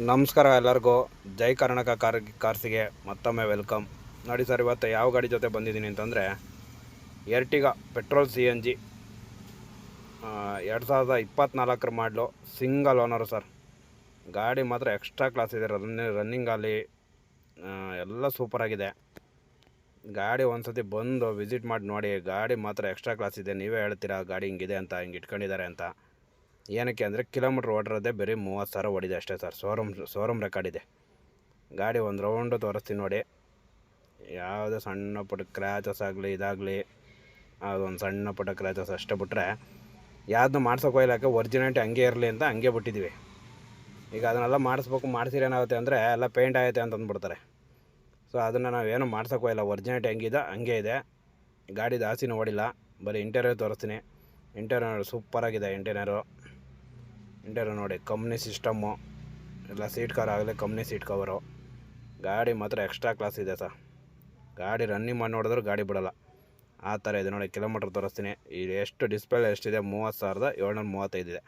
ನಮಸ್ಕಾರ ಎಲ್ಲರಿಗೂ. ಜೈ ಕರ್ನಾಟಕ ಕಾರ್, ಕಾರ್ಸಿಗೆ ಮತ್ತೊಮ್ಮೆ ವೆಲ್ಕಮ್. ನೋಡಿ ಸರ್, ಇವತ್ತು ಯಾವ ಗಾಡಿ ಜೊತೆ ಬಂದಿದ್ದೀನಿ ಅಂತಂದರೆ Ertiga petrol C N G ಎರಡು ಸಾವಿರದ ಇಪ್ಪತ್ತ್ನಾಲ್ಕರ ಮಾಡಲು ಸಿಂಗಲ್ ಓನರು ಸರ್. ಗಾಡಿ ಮಾತ್ರ ಎಕ್ಸ್ಟ್ರಾ ಕ್ಲಾಸ್ ಇದೆ. ರನ್ನಿಂಗ್ ರನ್ನಿಂಗಲ್ಲಿ ಎಲ್ಲ ಸೂಪರಾಗಿದೆ ಗಾಡಿ ಒಂದು ಸತಿ ಬಂದು ವಿಸಿಟ್ ಮಾಡಿ ನೋಡಿ. ಗಾಡಿ ಮಾತ್ರ ಎಕ್ಸ್ಟ್ರಾ ಕ್ಲಾಸ್ ಇದೆ. ನೀವೇ ಹೇಳ್ತೀರಾ ಗಾಡಿ ಹಿಂಗಿದೆ ಅಂತ, ಹಿಂಗೆ ಇಟ್ಕೊಂಡಿದ್ದಾರೆ ಅಂತ. ಏನಕ್ಕೆ ಅಂದರೆ ಕಿಲೋಮೀಟ್ರ್ ಓಡಿರೋದೇ ಬರೀ ಮೂವತ್ತು ಸಾವಿರ ಓಡಿದೆ ಅಷ್ಟೇ ಸರ್. ಶೋರೂಮ್ ಶೋರೂಮ್ ರೆಕಾರ್ಡ್ ಇದೆ. ಗಾಡಿ ಒಂದು ರೌಂಡು ತೋರಿಸ್ತೀನಿ ನೋಡಿ. ಯಾವುದೇ ಸಣ್ಣ ಪುಟ್ಟ ಕ್ರ್ಯಾಚಸ್ ಆಗಲಿ, ಇದಾಗಲಿ ಅದೊಂದು ಸಣ್ಣ ಪುಟ್ಟ ಕ್ರ್ಯಾಚಸ್ ಅಷ್ಟೇ ಬಿಟ್ಟರೆ ಯಾವ್ದು ಮಾಡ್ಸೋಕೆ ಇಲ್ಲಕ್ಕೆ ಒರಿಜಿನಾಲಿಟಿ ಹಂಗೆ ಇರಲಿ ಅಂತ ಹಂಗೆ ಬಿಟ್ಟಿದ್ದೀವಿ. ಈಗ ಅದನ್ನೆಲ್ಲ ಮಾಡಿಸ್ಬೇಕು, ಮಾಡಿಸಿದ್ರೆ ಏನಾಗುತ್ತೆ ಅಂದರೆ ಎಲ್ಲ ಪೇಂಟ್ ಆಗುತ್ತೆ ಅಂತ ಅಂದ್ಬಿಡ್ತಾರೆ ಸೊ ಅದನ್ನು ನಾವೇನು ಮಾಡ್ಸೋಕೆ ಹೋಗಿಲ್ಲ ಒರಿಜಿನಾಲಿಟಿ ಹೆಂಗಿದೆ ಹಂಗೆ ಇದೆ. ಗಾಡಿ ಜಾಸ್ತಿನೂ ಓಡಿಲ್ಲ. ಬರೀ ಇಂಟೀರಿಯರ್ ತೋರಿಸ್ತೀನಿ. ಇಂಟೀರಿಯರ್ ಸೂಪರಾಗಿದೆ ಇಂಟೀರಿಯರು ಇಂಟೀರಿಯರ್ ನೋಡಿ ಕಂಪ್ನಿ ಸಿಸ್ಟಮ್ಮು ಎಲ್ಲ ಸೀಟ್ ಕವರ್ ಆಗಲಿ ಕಂಪ್ನಿ ಸೀಟ್ ಕವರು ಗಾಡಿ ಮಾತ್ರ ಎಕ್ಸ್ಟ್ರಾ ಕ್ಲಾಸ್ ಇದೆ ಸರ್. ಗಾಡಿ ರನ್ನಿಂಗ್ ಮಾಡಿ ನೋಡಿದ್ರು ಗಾಡಿ ಬಿಡಲ್ಲ. ಆ ಥರ ಇದೆ ನೋಡಿ ಕಿಲೋಮೀಟ್ರ್ ತೋರಿಸ್ತೀನಿ. ಇದು ಎಷ್ಟು ಡಿಸ್ಪ್ಲೇ ಎಷ್ಟಿದೆ? ಮೂವತ್ತು ಸಾವಿರದ ಏಳ್ನೂರ ಮೂವತ್ತೈದು ಇದೆ.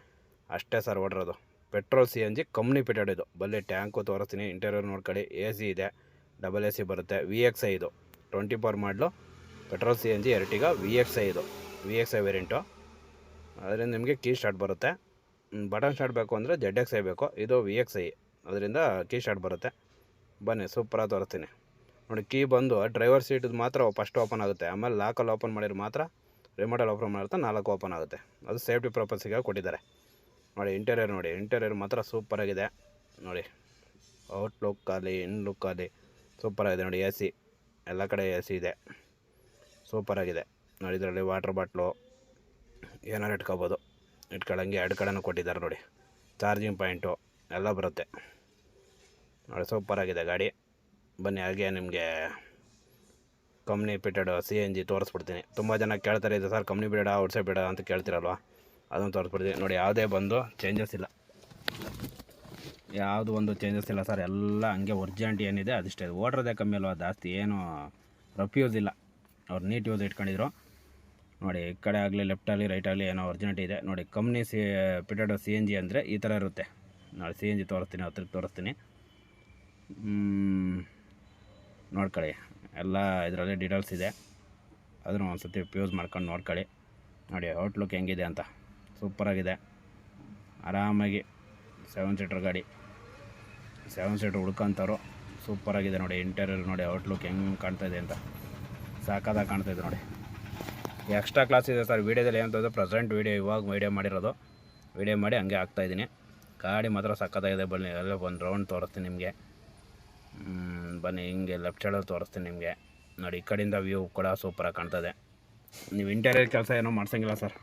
ಅಷ್ಟೇ sir ಓಡಿರೋದು petrol C N G company fitted ಇದು. ಬಲ್ಲಿ ಟ್ಯಾಂಕು ತೋರಿಸ್ತೀನಿ. ಇಂಟೀರಿಯರ್ ನೋಡ್ಕೊಳ್ಳಿ. ಎ ಸಿ ಇದೆ. ಡಬಲ್ ಎ ಸಿ ಬರುತ್ತೆ. ವಿ ಎಕ್ಸ್ ಐ ಇದು. ಟ್ವೆಂಟಿ ಫೋರ್ ಮಾಡಲು petrol C N G Ertiga V X I ಇದು. ವಿ ಎಕ್ಸ್ ಐ ವೇರಿಯಂಟು ಅದರಿಂದ ನಿಮಗೆ ಕೀ ಸ್ಟಾರ್ಟ್ ಬರುತ್ತೆ. ಬಟನ್ ಶಾರ್ಟ್ ಬೇಕು ಅಂದರೆ ಜೆಡ್ ಎಕ್ಸ್ ಐ ಬೇಕು. ಇದು ವಿ ಎಕ್ಸ್ ಐ ಅದರಿಂದ ಕೀ ಶಾರ್ಟ್ ಬರುತ್ತೆ. ಬನ್ನಿ ಸೂಪರಾಗಿ ತೋರಿಸ್ತೀನಿ. ನೋಡಿ ಕೀ ಬಂದು ಡ್ರೈವರ್ ಸೀಟ್ ಮಾತ್ರ ಫಸ್ಟ್ ಓಪನ್ ಆಗುತ್ತೆ. ಆಮೇಲೆ ಲಾಕಲ್ಲಿ ಓಪನ್ ಮಾಡಿದ್ರೆ ಮಾತ್ರ ರಿಮೋಟಲ್ಲಿ ಓಪನ್ ಮಾಡಿದ್ರೆ ನಾಲ್ಕು ಓಪನ್ ಆಗುತ್ತೆ. ಅದು ಸೇಫ್ಟಿ ಪರ್ಪಸ್ಸಿಗೆ ಕೊಟ್ಟಿದ್ದಾರೆ. ನೋಡಿ ಇಂಟೀರಿಯರ್ ನೋಡಿ. ಇಂಟೀರಿಯರ್ ಮಾತ್ರ ಸೂಪರಾಗಿದೆ ನೋಡಿ ಔಟ್ ಲುಕ್ ಆಗಲಿ ಇನ್ ಲುಕ್ ಆಗಲಿ ಸೂಪರಾಗಿದೆ ನೋಡಿ ಎ ಸಿ ಎಲ್ಲ ಕಡೆ ಎ ಸಿ ಇದೆ. ಸೂಪರಾಗಿದೆ ನೋಡಿ, ಇದರಲ್ಲಿ ವಾಟರ್ ಬಾಟ್ಲು ಏನಾರು ಇಟ್ಕೋಬೋದು. ಇಟ್ಕೊಳ್ಳಂಗೆ ಎರಡು ಕಡೆನೂ ಕೊಟ್ಟಿದ್ದಾರೆ ನೋಡಿ. ಚಾರ್ಜಿಂಗ್ ಪಾಯಿಂಟು ಎಲ್ಲ ಬರುತ್ತೆ. ನೋಡಿ ಸೂಪರಾಗಿದೆ ಗಾಡಿ. ಬನ್ನಿ, ಹಾಗೆ ನಿಮಗೆ company fitted C N G ತೋರಿಸ್ಬಿಡ್ತೀನಿ. ತುಂಬ ಜನ ಕೇಳ್ತಾರೆ, ಇದು ಸರ್ ಕಂಪ್ನಿ ಬೇಡ ಔಟ್ಸೈಡ್ ಬೇಡ ಅಂತ ಕೇಳ್ತಿರಲ್ವ? ಅದನ್ನು ತೋರಿಸ್ಬಿಡ್ತೀನಿ. ನೋಡಿ, ಯಾವುದೇ ಬಂದು ಚೇಂಜಸ್ ಇಲ್ಲ. ಯಾವುದು ಒಂದು ಚೇಂಜಸ್ ಇಲ್ಲ ಸರ್, ಎಲ್ಲ ಹಂಗೆ ಒರ್ಜಿನಾಲಿಟಿ ಏನಿದೆ, ಅದಿಷ್ಟೇ. ಓಡ್ರದೇ ಕಮ್ಮಿ ಅಲ್ವಾ, ಜಾಸ್ತಿ ಏನು ರಫ್ ಯೂಸ್ ಇಲ್ಲ. ಅವ್ರು ನೀಟ್ ಯೂಸ್ ಇಟ್ಕೊಂಡಿದ್ರು. ನೋಡಿ, ಈ ಕಡೆ ಆಗಲಿ ರೈಟ್ ಅಲ್ಲಿ ಏನೋ ಒರ್ಜಿನಾಲಿಟಿ ಇದೆ. ನೋಡಿ ಕಂಪ್ನಿ ಸಿ ಪಿಟೆಡೋ ಸಿ ಎನ್ ಜಿ ಅಂದರೆ ಈ ಥರ ಇರುತ್ತೆ. ನೋಡಿ ಸಿ ಎನ್ ಜಿ ತೋರಿಸ್ತೀನಿ. ಹತ್ರಕ್ಕೆ ತೋರಿಸ್ತೀನಿ ನೋಡ್ಕೊಳ್ಳಿ. ಎಲ್ಲ ಇದರಲ್ಲಿ ಡೀಟೇಲ್ಸ್ ಇದೆ. ಅದನ್ನು ಒಂದು ಸತಿ ಯೂಸ್ ಮಾಡ್ಕೊಂಡು ನೋಡ್ಕೊಳ್ಳಿ. ನೋಡಿ ಔಟ್ಲುಕ್ ಹೆಂಗಿದೆ ಅಂತ. ಸೂಪರಾಗಿದೆ ಆರಾಮಾಗಿ ಸೆವೆನ್ ಸೀಟರ್ ಗಾಡಿ. ಸೆವೆನ್ ಸೀಟ್ರ್ ಹುಡ್ಕೊಂತವ್ರು. ಸೂಪರಾಗಿದೆ ನೋಡಿ ಇಂಟೀರಿಯರ್ ನೋಡಿ ಔಟ್ಲುಕ್ ಹೆಂಗೆ ಕಾಣ್ತಾ ಇದೆ ಅಂತ. ಸಾಕಾದಾಗ ಕಾಣ್ತಾ ಇದೆ ನೋಡಿ. ಎಕ್ಸ್ಟ್ರಾ ಕ್ಲಾಸ್ ಇದೆ ಸರ್ ವೀಡಿಯೋದಲ್ಲಿ ಏನಂತಂದರೆ ಪ್ರೆಸೆಂಟ್ ವೀಡಿಯೋ ಇವಾಗ ವೀಡಿಯೋ ಮಾಡಿರೋದು. ವೀಡಿಯೋ ಮಾಡಿ ಹಂಗೆ ಹಾಕ್ತಾಯಿದ್ದೀನಿ ಗಾಡಿ ಮಾತ್ರ ಸಕ್ಕತ್ತಾಗಿದೆ ಬನ್ನಿ. ಎಲ್ಲ ಒಂದು ರೌಂಡ್ ತೋರಿಸ್ತೀನಿ ನಿಮಗೆ. ಬನ್ನಿ, ಹಿಂಗೆ ಲೆಫ್ಟ್ ಸೈಡಲ್ಲಿ ತೋರಿಸ್ತೀನಿ ನಿಮಗೆ. ನೋಡಿ, ಈ ಕಡೆಯಿಂದ ವ್ಯೂ ಕೂಡ ಸೂಪರಾಗಿ ಕಾಣ್ತದೆ. ನೀವು ಇಂಟೀರಿಯರ್ ಕೆಲಸ ಏನೋ ಮಾಡ್ಸಂಗಿಲ್ಲ ಸರ್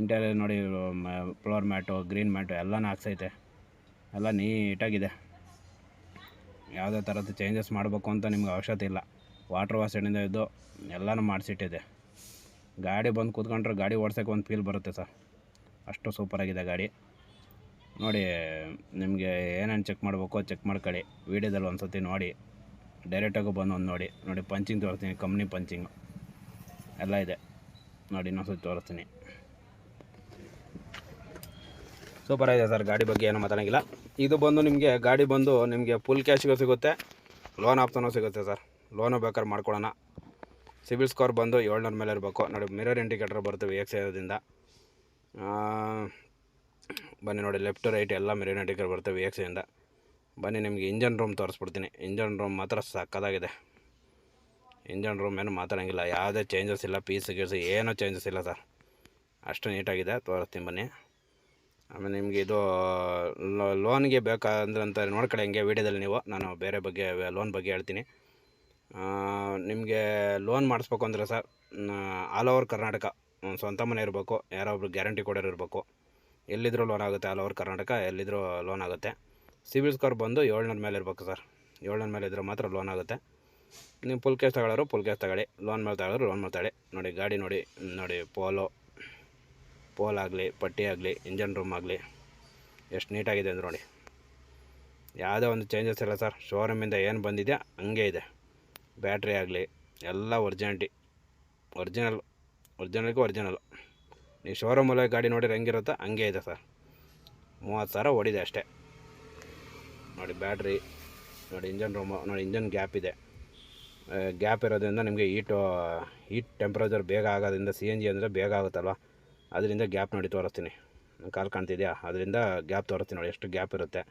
ಇಂಟೀರಿಯರ್ ನೋಡಿ ಫ್ಲೋರ್ ಮ್ಯಾಟು ಗ್ರೀನ್ ಮ್ಯಾಟು ಎಲ್ಲನೂ ಹಾಕ್ಸೈತೆ. ಎಲ್ಲ ನೀಟಾಗಿದೆ. ಯಾವುದೇ ಥರದ್ದು ಚೇಂಜಸ್ ಮಾಡಬೇಕು ಅಂತ ನಿಮ್ಗೆ ಅವಶ್ಯಕತೆ ಇಲ್ಲ. ವಾಟ್ರ್ ವಾಶಿಂದ ಇದ್ದು ಎಲ್ಲನೂ ಮಾಡಿಸಿಟ್ಟಿದೆ. ಗಾಡಿ ಬಂದು ಕೂತ್ಕೊಂಡ್ರೆ ಗಾಡಿ ಓಡ್ಸೋಕೆ ಒಂದು ಫೀಲ್ ಬರುತ್ತೆ ಸರ್. ಅಷ್ಟು ಸೂಪರಾಗಿದೆ ಗಾಡಿ. ನೋಡಿ, ನಿಮಗೆ ಏನೇನು ಚೆಕ್ ಮಾಡಬೇಕು ಚೆಕ್ ಮಾಡ್ಕೊಳ್ಳಿ. ವೀಡಿಯೋದಲ್ಲಿ ಒಂದು ಸತಿ ನೋಡಿ ಡೈರೆಕ್ಟಾಗೂ ಬಂದು ಒಂದು ನೋಡಿ. ನೋಡಿ ಪಂಚಿಂಗ್ ತೋರಿಸ್ತೀನಿ ಕಂಪ್ನಿ ಪಂಚಿಂಗು ಎಲ್ಲ ಇದೆ. ನೋಡಿ ಇನ್ನೊಂದು ಸತಿ ತೋರಿಸ್ತೀನಿ ಸೂಪರಾಗಿದೆ ಸರ್, ಗಾಡಿ ಬಗ್ಗೆ ಏನೂ ಮಾತಾಡೋಂಗಿಲ್ಲ. ಇದು ಬಂದು ನಿಮಗೆ, ಗಾಡಿ ಬಂದು ನಿಮಗೆ ಫುಲ್ ಕ್ಯಾಶ್ಗೂ ಸಿಗುತ್ತೆ. ಲೋನ್ ಆಪ್ಷನೂ ಸಿಗುತ್ತೆ ಸರ್. ಲೋನು ಬೇಕಾದ್ರೆ ಮಾಡ್ಕೊಡೋಣ ಸಿಬಿಲ್ ಸ್ಕೋರ್ ಬಂದು ಏಳ್ನೂರ ಮೇಲೆ ಇರಬೇಕು. ನೋಡಿ, ಮಿರರ್ ಇಂಡಿಕೇಟರ್ ಬರ್ತವೆ ಎಕ್ಸ್ ಐದಿಂದ ಬನ್ನಿ ನೋಡಿ, ಲೆಫ್ಟ್ ರೈಟ್ ಎಲ್ಲ ಮಿರರ್ ಇಂಡಿಕೇಟರ್ ಬರ್ತವೆ ಎಕ್ಸ್ ಬನ್ನಿ, ನಿಮಗೆ ಇಂಜನ್ ರೂಮ್ ತೋರಿಸ್ಬಿಡ್ತೀನಿ. ಇಂಜನ್ ರೂಮ್ ಮಾತ್ರ ಸಕ್ಕದಾಗಿದೆ. ಇಂಜನ್ ರೂಮ್ ಏನು ಮಾತಾಡೋಂಗಿಲ್ಲ. ಯಾವುದೇ ಚೇಂಜಸ್ ಇಲ್ಲ, ಪೀಸ್ ಗೀಸ್ ಏನೂ ಚೇಂಜಸ್ ಇಲ್ಲ ಸರ್. ಅಷ್ಟು ನೀಟಾಗಿದೆ, ತೋರಿಸ್ತೀನಿ ಬನ್ನಿ. ಆಮೇಲೆ ನಿಮಗೆ ಇದು ಲೋನ್ಗೆ ಬೇಕಾದ್ರೆ ಅಂತ ನೋಡ್ಕೊಳ್ಳಿ, ಹಂಗೆ ವೀಡಿಯೋದಲ್ಲಿ ನೀವು. ನಾನು ಬೇರೆ ಬಗ್ಗೆ, ಲೋನ್ ಬಗ್ಗೆ ಹೇಳ್ತೀನಿ. ನಿಮಗೆ ಲೋನ್ ಮಾಡಿಸ್ಬೇಕು ಅಂದರೆ ಸರ್ ಆಲ್ ಓವರ್ ಕರ್ನಾಟಕ ಸ್ವಂತ ಮನೆ ಇರಬೇಕು, ಯಾರೋ ಒಬ್ರು ಗ್ಯಾರಂಟಿ ಕೊಡೋರು ಇರಬೇಕು. ಎಲ್ಲಿದ್ದರೂ ಲೋನ್ ಆಗುತ್ತೆ ಆಲ್ ಓವರ್ ಕರ್ನಾಟಕ ಎಲ್ಲಿದ್ದರೂ ಲೋನ್ ಆಗುತ್ತೆ. ಸಿಬಿಲ್ ಸ್ಕೋರ್ ಬಂದು ಏಳ್ನೂರ ಮೇಲೆ ಇರಬೇಕು ಸರ್ ಏಳ್ನೂರ ಮೇಲೆ ಇದ್ದರೆ ಮಾತ್ರ ಲೋನ್ ಆಗುತ್ತೆ. ನೀವು ಫುಲ್ ಕ್ಯಾಶ್ ತಗೊಳ್ಳೋರು ಫುಲ್ ಕ್ಯಾಶ್ ತಗೊಳ್ಳಿ. ಲೋನ್ ಮೇಲೆ ತಗೊಳ್ಳೋರು ಲೋನ್ ಮೇಲೆ ನೋಡಿ, ಗಾಡಿ ನೋಡಿ ನೋಡಿ ಪೋಲೋ ಪೋಲ್ ಆಗಲಿ, ಪಟ್ಟಿ ಆಗಲಿ ಇಂಜನ್ ರೂಮ್ ಆಗಲಿ, ಎಷ್ಟು ನೀಟಾಗಿದೆ ಅಂದ್ರೆ ನೋಡಿ. ಯಾವುದೇ ಒಂದು ಚೇಂಜಸ್ ಇಲ್ಲ ಸರ್ ಶೋರೂಮಿಂದ ಏನು ಬಂದಿದೆ ಹಂಗೆ ಇದೆ. ಬ್ಯಾಟ್ರಿ ಆಗಲಿ ಎಲ್ಲ ಒರ್ಜಿನಾಲ್ಟಿ. Original, ಒರ್ಜಿನಲ್ಗೆ original. ನೀವು ಶೋರೂಮಲ್ಲಿ ಗಾಡಿ ನೋಡಿದ್ರೆ ಹೆಂಗಿರುತ್ತೋ ಹಂಗೆ ಇದೆ ಸರ್. ಮೂವತ್ತು ಸಾವಿರ ಓಡಿದೆ ಅಷ್ಟೇ. ನೋಡಿ ಬ್ಯಾಟ್ರಿ, ನೋಡಿ ಇಂಜನ್ ರೂಮು ನೋಡಿ ಇಂಜನ್ ಗ್ಯಾಪ್ ಇದೆ. ಗ್ಯಾಪ್ ಇರೋದ್ರಿಂದ ನಿಮಗೆ ಹೀಟು ಹೀಟ್ ಟೆಂಪ್ರೇಚರ್ ಬೇಗ ಆಗೋದ್ರಿಂದ ಸಿ ಎನ್ ಜಿ ಅಂದರೆ ಬೇಗ ಆಗುತ್ತಲ್ವ? ಅದರಿಂದ ಗ್ಯಾಪ್ ನೋಡಿ ತೋರಿಸ್ತೀನಿ. ಕಾಲು ಕಾಣ್ತಿದೆಯಾ? ಅದರಿಂದ ಗ್ಯಾಪ್ ತೋರಿಸ್ತೀನಿ ನೋಡಿ, ಎಷ್ಟು ಗ್ಯಾಪ್ ಇರುತ್ತೆ.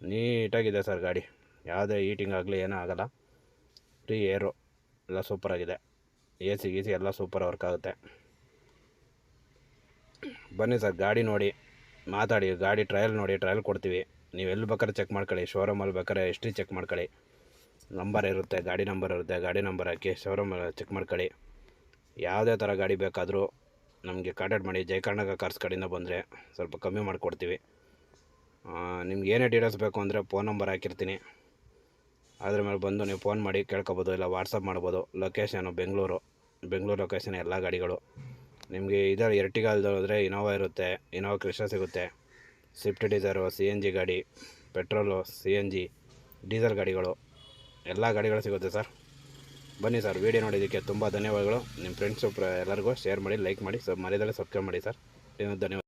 ನೀಟಾಗಿದೆ ಸರ್ ಗಾಡಿ. ಯಾವುದೇ ಹೀಟಿಂಗ್ ಆಗಲಿ ಏನೂ ಆಗೋಲ್ಲ. ಫ್ರೀ ಏರು ಎಲ್ಲ ಸೂಪರಾಗಿದೆ ಎ ಸಿ ಗಿ ಸಿ ಎಲ್ಲ ಸೂಪರ್ ವರ್ಕ್ ಆಗುತ್ತೆ. ಬನ್ನಿ ಸರ್, ಗಾಡಿ ನೋಡಿ, ಮಾತಾಡಿ, ಗಾಡಿ ಟ್ರಯಲ್ ನೋಡಿ ಟ್ರಯಲ್ ಕೊಡ್ತೀವಿ. ನೀವು ಎಲ್ಲಿ ಬೇಕಾದ್ರೆ ಚೆಕ್ ಮಾಡ್ಕೊಳ್ಳಿ ಶೋರೂಮಲ್ಲಿ ಬೇಕಾದ್ರೆ ಹಿಸ್ಟ್ರಿ ಚೆಕ್ ಮಾಡ್ಕೊಳ್ಳಿ. ನಂಬರ್ ಇರುತ್ತೆ, ಗಾಡಿ ನಂಬರ್ ಇರುತ್ತೆ, ಗಾಡಿ ನಂಬರ್ ಹಾಕಿ ಶೋರೂಮ್ ಚೆಕ್ ಮಾಡ್ಕೊಳ್ಳಿ. ಯಾವುದೇ ಥರ ಗಾಡಿ ಬೇಕಾದರೂ ನಮಗೆ ಕಾಂಟ್ಯಾಕ್ಟ್ ಮಾಡಿ ಜಯ ಕರ್ನಾಟಕ ಕಾರ್ಸ್ ಕಡೆಯಿಂದ ಬಂದರೆ ಸ್ವಲ್ಪ ಕಮ್ಮಿ ಮಾಡಿಕೊಡ್ತೀವಿ. ನಿಮ್ಗೆ ಏನೇ ಡೀಟೇಲ್ಸ್ ಬೇಕು ಅಂದರೆ ಫೋನ್ ನಂಬರ್ ಹಾಕಿರ್ತೀನಿ. ಅದ್ರ ಮೇಲೆ ಬಂದು ನೀವು ಫೋನ್ ಮಾಡಿ ಕೇಳ್ಕೊಬೋದು, ಇಲ್ಲ ವಾಟ್ಸಪ್ ಮಾಡ್ಬೋದು. ಲೊಕೇಶನು ಬೆಂಗಳೂರು. ಬೆಂಗಳೂರು ಲೊಕೇಶನ್ ಎಲ್ಲ ಗಾಡಿಗಳು. ನಿಮಗೆ ಇದರ ಎರ್ಟಿಗ ಹೋದರೆ ಇನೋವಾ ಇರುತ್ತೆ ಇನೋವಾ ಕೃಷ್ಣ ಸಿಗುತ್ತೆ. Swift Dzire C N G ಗಾಡಿ petrol C N G diesel ಗಾಡಿಗಳು. ಎಲ್ಲ ಗಾಡಿಗಳು ಸಿಗುತ್ತೆ ಸರ್ ಬನ್ನಿ ಸರ್ ವೀಡಿಯೋ ನೋಡಿದ್ದಕ್ಕೆ ತುಂಬ ಧನ್ಯವಾದಗಳು. ನಿಮ್ಮ ಫ್ರೆಂಡ್ಸು ಎಲ್ಲರಿಗೂ ಶೇರ್ ಮಾಡಿ ಲೈಕ್ ಮಾಡಿ ಸೊ ಮರ್ಯಾದಲ್ಲೇ ಸಬ್ಸ್ಕ್ರೈಬ್ ಮಾಡಿ ಸರ್ ಧನ್ಯವಾದ